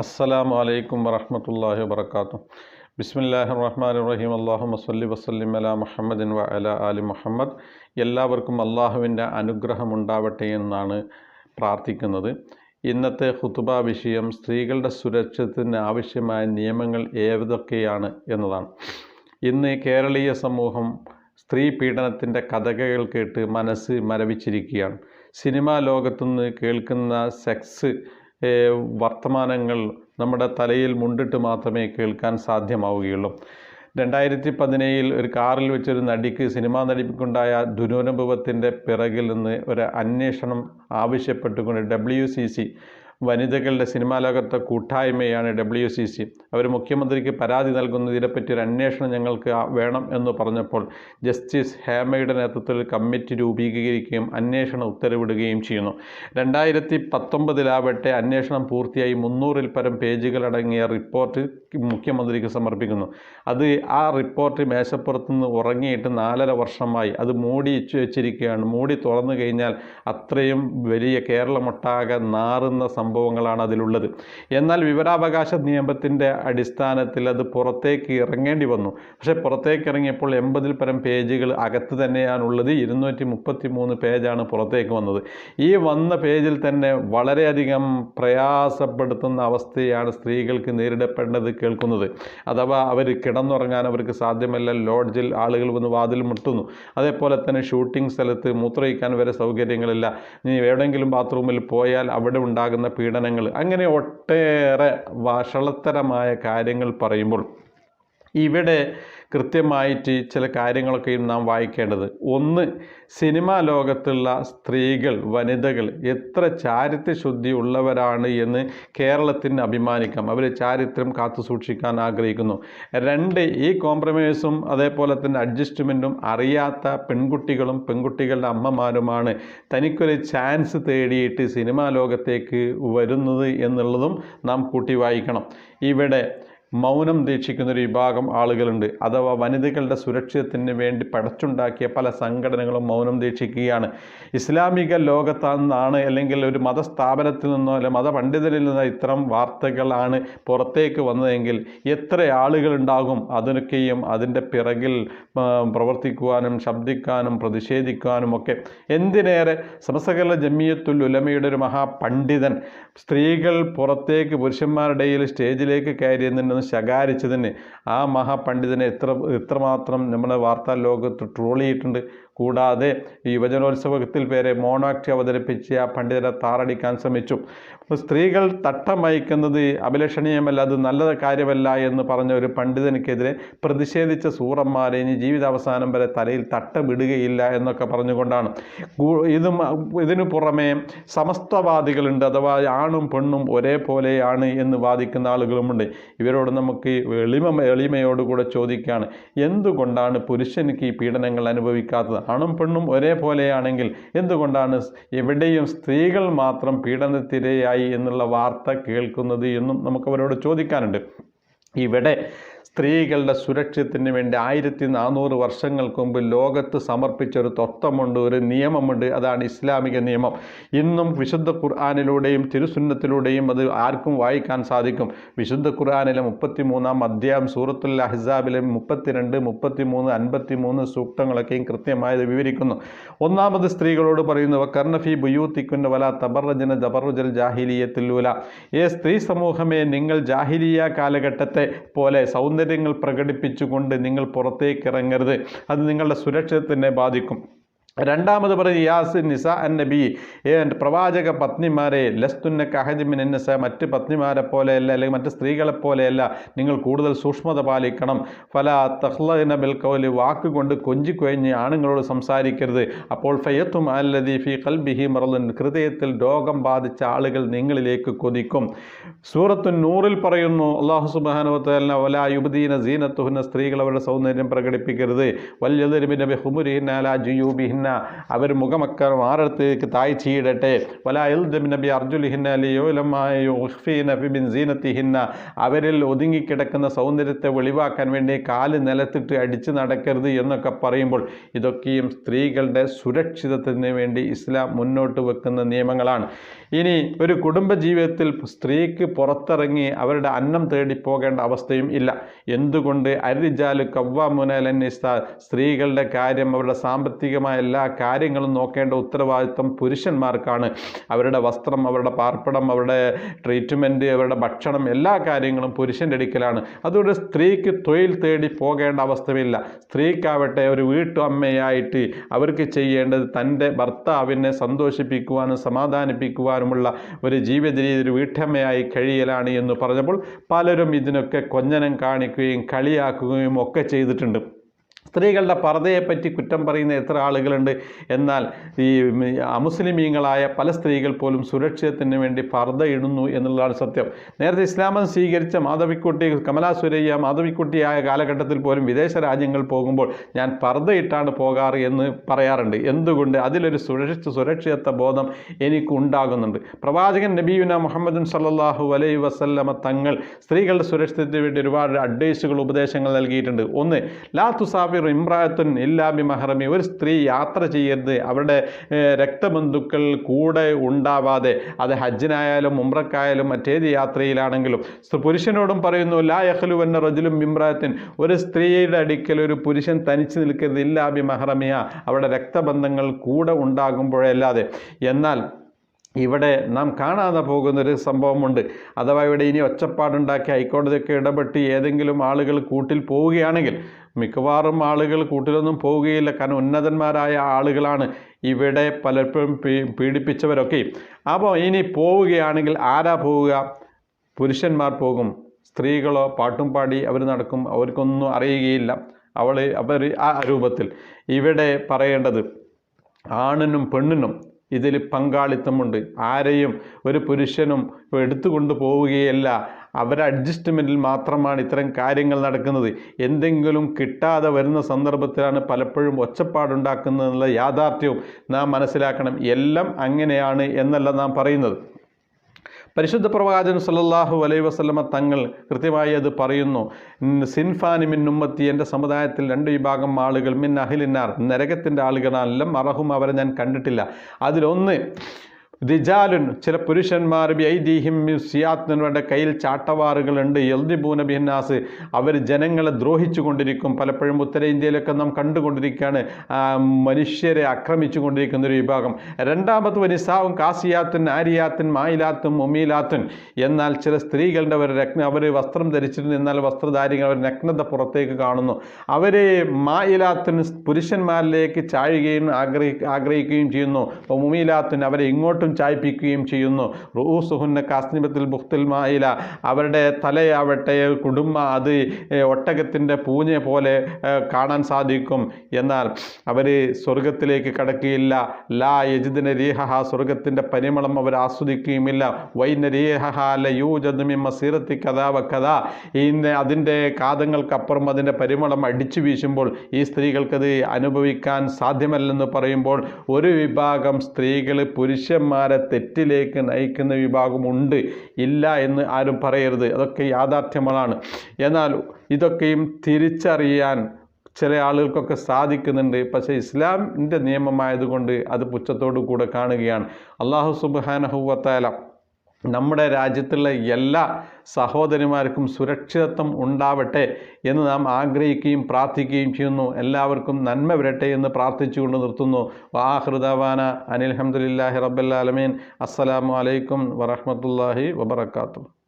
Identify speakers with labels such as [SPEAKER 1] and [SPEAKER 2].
[SPEAKER 1] അസ്സലാമു അലൈക്കും വറഹ്മത്തുള്ളാഹി വബർക്കാത്തു ബിസ്മില്ലാഹിർ റഹ്മാനിർ റഹീം അല്ലാഹുമ്മ സ്വല്ലി വസല്ലിം അലാ മുഹമ്മദിൻ വ അലാ ആലി മുഹമ്മദ്. എല്ലാവർക്കും അള്ളാഹുവിന്റെ അനുഗ്രഹം ഉണ്ടാവട്ടെ എന്നാണ് പ്രാർത്ഥിക്കുന്നത്. ഇന്നത്തെ ഖുതുബ വിഷയം സ്ത്രീകളുടെ സുരക്ഷത്തിന് ആവശ്യമായ നിയമങ്ങൾ ഏതൊക്കെയാണ് എന്നതാണ്. ഇന്ന് കേരളീയ സമൂഹം സ്ത്രീ പീഡനത്തിന്റെ കഥകൾ കേട്ട് മനസ്സ് മരവിച്ചിരിക്കുകയാണ്. സിനിമാ ലോകത്തുനിന്ന് കേൾക്കുന്ന സെക്സ് വർത്തമാനങ്ങൾ നമ്മുടെ തലയിൽ മുണ്ടിട്ട് മാത്രമേ കേൾക്കാൻ സാധ്യമാവുകയുള്ളൂ. രണ്ടായിരത്തി പതിനേഴിൽ ഒരു കാറിൽ വെച്ചൊരു നടിക്ക് സിനിമാ നടിക്കുണ്ടായ ദുരനുഭവത്തിന്റെ പിറകിൽ നിന്ന് ഒരു അന്വേഷണം ആവശ്യപ്പെട്ടുകൊണ്ട് ഡബ്ല്യു സി സി വനിതകളുടെ സിനിമാ ലോകത്തെ കൂട്ടായ്മയാണ് ഡബ്ല്യു സി സി അവർ മുഖ്യമന്ത്രിക്ക് പരാതി നൽകുന്നതിനെപ്പറ്റി ഒരു അന്വേഷണം ഞങ്ങൾക്ക് വേണം എന്ന് പറഞ്ഞപ്പോൾ ജസ്റ്റിസ് ഹേമയുടെ നേതൃത്വത്തിൽ കമ്മിറ്റി രൂപീകരിക്കുകയും അന്വേഷണം ഉത്തരവിടുകയും ചെയ്യുന്നു. രണ്ടായിരത്തി പത്തൊമ്പതിലാവട്ടെ അന്വേഷണം പൂർത്തിയായി മുന്നൂറിൽ പരം പേജുകളടങ്ങിയ റിപ്പോർട്ട് മുഖ്യമന്ത്രിക്ക് സമർപ്പിക്കുന്നു. അത് ആ റിപ്പോർട്ട് മേശപ്പുറത്തുനിന്ന് ഉറങ്ങിയിട്ട് നാലര വർഷമായി അത് മൂടി വെച്ചിരിക്കുകയാണ്. മൂടി തുറന്നു കഴിഞ്ഞാൽ അത്രയും വലിയ കേരളമൊട്ടാകെ നാറുന്ന സംഭവങ്ങളാണ് അതിലുള്ളത്. എന്നാൽ വിവരാവകാശ നിയമത്തിന്റെ അടിസ്ഥാനത്തിൽ അത് പുറത്തേക്ക് ഇറങ്ങേണ്ടി വന്നു. പക്ഷേ പുറത്തേക്ക് ഇറങ്ങിയപ്പോൾ എൺപതിൽ പരം പേജുകൾ അകത്ത് തന്നെയാണുള്ളത്. ഇരുന്നൂറ്റി മുപ്പത്തി മൂന്ന് പേജാണ് പുറത്തേക്ക് വന്നത്. ഈ വന്ന പേജിൽ തന്നെ വളരെയധികം പ്രയാസപ്പെടുത്തുന്ന അവസ്ഥയാണ് സ്ത്രീകൾക്ക് നേരിടപ്പെടേണ്ടത് കേൾക്കുന്നത്. അഥവാ അവർ കിടന്നുറങ്ങാൻ അവർക്ക് സാധ്യമല്ല. ലോഡ്ജിൽ ആളുകൾ വന്ന് വാതിൽ മുട്ടുന്നു. അതേപോലെ തന്നെ ഷൂട്ടിംഗ് സ്ഥലത്ത് മൂത്രയിക്കാൻ വരെ സൗകര്യങ്ങളില്ല. നീ എവിടെയെങ്കിലും ബാത്റൂമിൽ പോയാൽ അവിടെ ഉണ്ടാകുന്ന പീഡനങ്ങൾ. അങ്ങനെ ഒട്ടേറെ വഷളത്തരമായ കാര്യങ്ങൾ പറയുമ്പോൾ ഇവിടെ കൃത്യമായിട്ട് ചില കാര്യങ്ങളൊക്കെയും നാം വായിക്കേണ്ടത്. ഒന്ന് സിനിമാ ലോകത്തുള്ള സ്ത്രീകൾ വനിതകൾ എത്ര ചാരിത്രശുദ്ധി ഉള്ളവരാണ് എന്ന് കേരളത്തിന് അഭിമാനിക്കാം. അവർ ചാരിത്രം കാത്തു സൂക്ഷിക്കാൻ ആഗ്രഹിക്കുന്നു. രണ്ട് ഈ കോംപ്രമൈസും അതേപോലെ തന്നെ അഡ്ജസ്റ്റ്മെന്റും അറിയാത്ത പെൺകുട്ടികളും പെൺകുട്ടികളുടെ അമ്മമാരുമാണ് തനിക്കൊരു ചാൻസ് തേടിയിട്ട് സിനിമാ ലോകത്തേക്ക് വരുന്നത് എന്നുള്ളതും നാം കൂട്ടി വായിക്കണം. ഇവിടെ മൗനം ദീക്ഷിക്കുന്ന ഒരു വിഭാഗം ആളുകളുണ്ട്. അഥവാ വനിതകളുടെ സുരക്ഷിതത്തിന് വേണ്ടി പടച്ചുണ്ടാക്കിയ പല സംഘടനകളും മൗനം ദീക്ഷിക്കുകയാണ്. ഇസ്ലാമിക ലോകത്താണെന്നാണ് അല്ലെങ്കിൽ ഒരു മതസ്ഥാപനത്തിൽ നിന്നോ അല്ലെ മതപണ്ഡിതരിൽ നിന്നോ ഇത്തരം വാർത്തകളാണ് പുറത്തേക്ക് വന്നതെങ്കിൽ എത്ര ആളുകളുണ്ടാകും അതിനൊക്കെയും അതിന്റെ പിറകിൽ പ്രവർത്തിക്കുവാനും ശബ്ദിക്കാനും പ്രതിഷേധിക്കാനും ഒക്കെ. എന്തിനേറെ? സമസ്തകല ജമ്മിയത്തുൽ ഉലമയുടെ ഒരു മഹാപണ്ഡിതൻ സ്ത്രീകൾ പുറത്തേക്ക് പുരുഷന്മാരുടെ സ്റ്റേജിലേക്ക് കയറിയെന്നുണ്ടെന്ന് ശകാരിച്ചതിന് ആ മഹാപണ്ഡിതനെ എത്ര എത്രമാത്രം നമ്മുടെ വാർത്താ ലോകത്ത് ട്രോൾ ചെയ്തിട്ടുണ്ട്. കൂടാതെ ഈ യുവജനോത്സവത്തിൽ പേരെ മോണാക്ടി അവതരിപ്പിച്ച് ആ പണ്ഡിതരെ താറടിക്കാൻ ശ്രമിച്ചു. സ്ത്രീകൾ തട്ടമയക്കുന്നത് അഭിലഷണീയമല്ല അത് നല്ല കാര്യമല്ല എന്ന് പറഞ്ഞ ഒരു പണ്ഡിതനിക്കെതിരെ പ്രതിഷേധിച്ച സൂറന്മാരെ ഇനി ജീവിതാവസാനം വരെ തലയിൽ തട്ടമിടുകയില്ല എന്നൊക്കെ പറഞ്ഞുകൊണ്ടാണ്. ഇതും ഇതിനു പുറമെ സമസ്തവാദികളുണ്ട് അഥവാ ആണും പെണ്ണും ഒരേപോലെയാണ് എന്ന് വാദിക്കുന്ന ആളുകളുമുണ്ട്. ഇവരോട് നമുക്ക് എളിമ എളിമയോടുകൂടെ ചോദിക്കുകയാണ് എന്തുകൊണ്ടാണ് പുരുഷനിക്ക് ഈ പീഡനങ്ങൾ അനുഭവിക്കാത്തത്? ആണും പെണ്ണും ഒരേപോലെയാണെങ്കിൽ എന്തുകൊണ്ടാണ് എവിടെയും സ്ത്രീകൾ മാത്രം പീഡനത്തിരയായി എന്നുള്ള വാർത്ത കേൾക്കുന്നത് എന്നും നമുക്ക് അവരോട് ചോദിക്കാനുണ്ട്. ഇവിടെ സ്ത്രീകളുടെ സുരക്ഷത്തിന് വേണ്ടി ആയിരത്തി നാനൂറ് വർഷങ്ങൾക്ക് മുമ്പ് ലോകത്ത് സമർപ്പിച്ച ഒരു തത്വമുണ്ട് ഒരു നിയമമുണ്ട്. അതാണ് ഇസ്ലാമിക നിയമം. ഇന്നും വിശുദ്ധ ഖുർആാനിലൂടെയും തിരുസുന്നത്തിലൂടെയും അത് ആർക്കും വായിക്കാൻ സാധിക്കും. വിശുദ്ധ ഖുർആാനിലെ മുപ്പത്തി മൂന്നാം അധ്യായം സൂറത്തുൽ അഹിസാബിലെ മുപ്പത്തിരണ്ട് മുപ്പത്തി മൂന്ന് അൻപത്തി മൂന്ന് സൂക്തങ്ങളൊക്കെയും കൃത്യമായത് വിവരിക്കുന്നു. ഒന്നാമത് സ്ത്രീകളോട് പറയുന്നു കർണഫി ബുയൂത്തിക്കുന്ന വല തബർജന ജബറുജൽ ജാഹിലിയത്തിലൂല ഏ സ്ത്രീ സമൂഹമേ നിങ്ങൾ ജാഹിലിയ കാലഘട്ടത്തെ പോലെ സൗന്ദര്യങ്ങൾ പ്രകടിപ്പിച്ചുകൊണ്ട് നിങ്ങൾ പുറത്തേക്ക് ഇറങ്ങരുത് അത് നിങ്ങളുടെ സുരക്ഷിതത്തിനെ ബാധിക്കും. രണ്ടാമത് പറയും യാസിൻ നിസ അൻ നബി. പ്രവാചക പത്നിമാരെ ലസ്തുന്ന കഹജിമിൻ നിസ മറ്റ് പത്നിമാരെ പോലെയല്ല അല്ലെങ്കിൽ മറ്റ് സ്ത്രീകളെ പോലെയല്ല നിങ്ങൾ കൂടുതൽ സൂക്ഷ്മത പാലിക്കണം. ഫല തഹ്ലന ബിൽ കൗലി കൊഞ്ചി കൊഞ്ചിക്കൊഴിഞ്ഞ് ആണുങ്ങളോട് സംസാരിക്കരുത്. അപ്പോൾ ഫയത്തും അല്ലദി ഫി കൽബിഹി മറലുൻ ഹൃദയത്തിൽ രോഗം ബാധിച്ച ആളുകൾ നിങ്ങളിലേക്ക് കൊതിക്കും. സൂറത്തു നൂറിൽ പറയുന്നു അള്ളാഹു സുബാനുവത്തലിന വല യുബദീന സീനത്തുഹുന്ന സ്ത്രീകൾ അവരുടെ സൗന്ദര്യം പ്രകടിപ്പിക്കരുത്. വല്യതിരുമിന്റെ ബഹുമുരിഹിൻ അല ജുയൂബിഹിൻ വുജൂഹിഹിന്ന അവർ മുഖമൊക്കെ മാറത്തേക്ക് തായ് വലാ യൽദം നബി അർജുലിഹിന്ന ലിയോലമായുഫീന അവരിൽ ഒതുങ്ങിക്കിടക്കുന്ന സൗന്ദര്യത്തെ വെളിവാക്കാൻ വേണ്ടി കാൽ നിലത്തിട്ട് അടിച്ച് നടക്കരുത് എന്നൊക്കെ പറയുമ്പോൾ ഇതൊക്കെയും സ്ത്രീകളുടെ സുരക്ഷിതത്വത്തിന് വേണ്ടി ഇസ്ലാം മുന്നോട്ട് വെക്കുന്ന നിയമങ്ങളാണ്. ഇനി ഒരു കുടുംബ ജീവിതത്തിൽ സ്ത്രീക്ക് പുറത്തിറങ്ങി അവരുടെ അന്നം തേടി പോകേണ്ട അവസ്ഥയും ഇല്ല. എന്തുകൊണ്ട് അരിജാൽ കവ്വാമുനലന്നിസ്ത സ്ത്രീകളുടെ കാര്യം അവരുടെ സാമ്പത്തികമായ എല്ലാ കാര്യങ്ങളും നോക്കേണ്ട ഉത്തരവാദിത്വം പുരുഷന്മാർക്കാണ്. അവരുടെ വസ്ത്രം അവരുടെ പാർപ്പിടം അവരുടെ ട്രീറ്റ്മെന്റ് അവരുടെ ഭക്ഷണം എല്ലാ കാര്യങ്ങളും പുരുഷന്റെ അടുക്കലാണ്. അതുകൊണ്ട് സ്ത്രീക്ക് തൊഴിൽ തേടി പോകേണ്ട അവസ്ഥയില്ല. സ്ത്രീക്കാവട്ടെ ഒരു വീട്ടമ്മയായിട്ട് അവർക്ക് ചെയ്യേണ്ടത് തന്റെ ഭർത്താവിനെ സന്തോഷിപ്പിക്കുവാനും സമാധാനിപ്പിക്കുവാനുമുള്ള ഒരു ജീവിത രീതി ഒരു വീട്ടമ്മയായി കഴിയലാണ് എന്ന് പറഞ്ഞപ്പോൾ പലരും ഇതിനൊക്കെ കൊഞ്ഞനം കാണിക്കുകയും കളിയാക്കുകയും ഒക്കെ ചെയ്തിട്ടുണ്ട്. സ്ത്രീകളുടെ പർദ്ദയെപ്പറ്റി കുറ്റം പറയുന്ന എത്ര ആളുകളുണ്ട്? എന്നാൽ ഈ അമുസ്ലിമീങ്ങളായ പല സ്ത്രീകൾ പോലും സുരക്ഷിതത്തിന് വേണ്ടി പർദ്ദ ഇടുന്നു എന്നുള്ളതാണ് സത്യം. നേരത്തെ ഇസ്ലാമം സ്വീകരിച്ച മാധവിക്കുട്ടി കമലാ സുരയ്യ മാധവിക്കുട്ടിയായ കാലഘട്ടത്തിൽ പോലും വിദേശ രാജ്യങ്ങൾ പോകുമ്പോൾ ഞാൻ പർദ്ദയിട്ടാണ് പോകാറ് എന്ന് പറയാറുണ്ട്. എന്തുകൊണ്ട്? അതിലൊരു സുരക്ഷിത സുരക്ഷിതത്വ ബോധം എനിക്ക് ഉണ്ടാകുന്നുണ്ട് പ്രവാചകൻ നബീന മുഹമ്മദ് സല്ലാഹു അലൈ വസല്ലമ തങ്ങൾ സ്ത്രീകളുടെ സുരക്ഷിതത്തിന് വേണ്ടി ഒരുപാട് അഡ്വൈസുകൾ ഉപദേശങ്ങൾ നൽകിയിട്ടുണ്ട്. ഒന്ന് ലാ തുസാഫിർ ഇമ്രാത്തുൻ ഇല്ലാബി മഹറമി. ഒരു സ്ത്രീ യാത്ര ചെയ്യരുത്. അവരുടെ രക്തബന്ധുക്കൾ കൂടെ ഉണ്ടാവാതെ അത് ഹജ്ജിനായാലും ഉംറക്കായാലും മറ്റേത് യാത്രയിലാണെങ്കിലും. പുരുഷനോടും പറയുന്നു ലാ യഹ്ലു എന്ന റജുലും ഇമ്രാത്തിൻ. ഒരു സ്ത്രീയുടെ അടുക്കൽ ഒരു പുരുഷൻ തനിച്ച് നിൽക്കരുത്. ഇല്ലാബി മഹറമിയ. അവരുടെ രക്തബന്ധങ്ങൾ കൂടെ ഉണ്ടാകുമ്പോഴല്ലാതെ എന്നാൽ ഇവിടെ നാം കാണാതെ പോകുന്നൊരു സംഭവമുണ്ട്. അഥവാ ഇവിടെ ഇനി ഒച്ചപ്പാടുണ്ടാക്കി ഹൈക്കോടതിയൊക്കെ ഇടപെട്ട് ഏതെങ്കിലും ആളുകൾ കൂട്ടിൽ പോവുകയാണെങ്കിൽ മിക്കവാറും ആളുകൾ കൂട്ടിലൊന്നും പോവുകയില്ല. കാരണം ഉന്നതന്മാരായ ആളുകളാണ് ഇവിടെ പലപ്പോഴും പീഡിപ്പിച്ചവരൊക്കെ. അപ്പോൾ ഇനി പോവുകയാണെങ്കിൽ ആരാ പോവുക? പുരുഷന്മാർ പോകും. സ്ത്രീകളോ പാട്ടും പാടി അവർ നടക്കും. അവർക്കൊന്നും അറിയുകയില്ല. അവൾ അവർ ആ രൂപത്തിൽ. ഇവിടെ പറയേണ്ടത് ആണിനും പെണ്ണിനും ഇതിൽ പങ്കാളിത്തമുണ്ട്. ആരെയും ഒരു പുരുഷനും എടുത്തുകൊണ്ട് പോവുകയല്ല. അവരുടെ അഡ്ജസ്റ്റ്മെന്റിൽ മാത്രമാണ് ഇത്തരം കാര്യങ്ങൾ നടക്കുന്നത്. എന്തെങ്കിലും കിട്ടാതെ വരുന്ന സന്ദർഭത്തിലാണ് പലപ്പോഴും ഒച്ചപ്പാടുണ്ടാക്കുന്നതെന്നുള്ള യാഥാർത്ഥ്യവും നാം മനസ്സിലാക്കണം. എല്ലാം അങ്ങനെയാണ് എന്നല്ല നാം പറയുന്നത്. പരിശുദ്ധ പ്രവാചകൻ സല്ലല്ലാഹു അലൈ വസ്ലമ തങ്ങൾ കൃത്യമായി അത് പറയുന്നു. സിൻഫാനി മിൻ ഉമ്മത്തി എന്റെ സമുദായത്തിൽ രണ്ട് വിഭാഗം ആളുകൾ മിൻ അഹിലിനാർ നരകത്തിന്റെ ആളുകളെല്ലാം അറഹും അവരെ ഞാൻ കണ്ടിട്ടില്ല. അതിലൊന്ന് ദിജാലുൻ ചില പുരുഷന്മാർ ബൈദീഹിം സിയാത്തിനുടെ കയ്യിൽ ചാട്ടവാറുകളുണ്ട്. യൽദിബൂന ബിഹന്നാസ് അവർ ജനങ്ങളെ ദ്രോഹിച്ചു കൊണ്ടിരിക്കും പലപ്പോഴും ഉത്തരേന്ത്യയിലൊക്കെ നാം കണ്ടുകൊണ്ടിരിക്കുകയാണ്. മനുഷ്യരെ ആക്രമിച്ചു കൊണ്ടിരിക്കുന്ന ഒരു വിഭാഗം. രണ്ടാമത് വനിസാവും കാസിയാത്തുൻ ആരിയാത്തുൻ മായിലാത്തും ഒമീലാത്തുൻ എന്നാൽ ചില സ്ത്രീകളുടെ അവർ രക്ന അവർ വസ്ത്രം ധരിച്ചിരുന്നു. എന്നാൽ വസ്ത്രധാരികൾ അവർ നഗ്നത പുറത്തേക്ക് കാണുന്നു. അവരെ മായിലാത്തിന് പുരുഷന്മാരിലേക്ക് ചാഴുകയും ആഗ്രഹി ആഗ്രഹിക്കുകയും ചെയ്യുന്നു. മുമീലാത്തിന് അവരെ ഇങ്ങോട്ടും ചായ്പിക്കുകയും ചെയ്യുന്നു. റൂസുഹുന്ന കാസ്നിബത്തിൽ ബുഖ്തുൽ മായില അവരുടെ തലയാവട്ടെ കുടുംബ അത് ഒട്ടകത്തിന്റെ പൂഞ്ഞ പോലെ കാണാൻ സാധിക്കും. എന്നാൽ അവർ സ്വർഗത്തിലേക്ക് കടക്കുകയില്ല. ലാ യജിദിന രീഹഹ സ്വർഗത്തിന്റെ പരിമളം അവർ ആസ്വദിക്കുകയുമില്ല. വൈന രീഹഹ ല യൂജദ്മിമ്മ സീറത്തി കഥാവ കഥ ഇന്ന് അതിന്റെ കാതങ്ങൾക്കപ്പുറം അതിന്റെ പരിമളം അടിച്ചു വീശുമ്പോൾ ഈ സ്ത്രീകൾക്കത് അനുഭവിക്കാൻ സാധ്യമല്ലെന്ന് പറയുമ്പോൾ ഒരു വിഭാഗം സ്ത്രീകൾ പുരുഷന്മാരെ തെറ്റിലേക്ക് നയിക്കുന്ന വിഭാഗമുണ്ട്. ഇല്ല എന്ന് ആരും പറയരുത്. അതൊക്കെ യാഥാർത്ഥ്യങ്ങളാണ്. എന്നാൽ ഇതൊക്കെയും തിരിച്ചറിയാൻ ചില ആളുകൾക്കൊക്കെ സാധിക്കുന്നുണ്ട്. പക്ഷേ ഇസ്ലാമിന്റെ നിയമമായതുകൊണ്ട് അത് പുച്ഛത്തോടു കൂടെ കാണുകയാണ് അള്ളാഹു സുബാനഹുവത്താല നമ്മുടെ രാജ്യത്തുള്ള എല്ലാ സഹോദരിമാർക്കും സുരക്ഷിതത്വം ഉണ്ടാവട്ടെ എന്ന് നാം ആഗ്രഹിക്കുകയും പ്രാർത്ഥിക്കുകയും ചെയ്യുന്നു. എല്ലാവർക്കും നന്മ വരട്ടെ എന്ന് പ്രാർത്ഥിച്ചുകൊണ്ട് നിർത്തുന്നു. വാഹൃദവാന അനിൽ അഹമ്മദില്ലാഹി റബ്ബല്ലാലമീൻ അസ്സലാമു അലൈക്കും വറഹമത്തല്ലാഹി വബർക്കാത്തു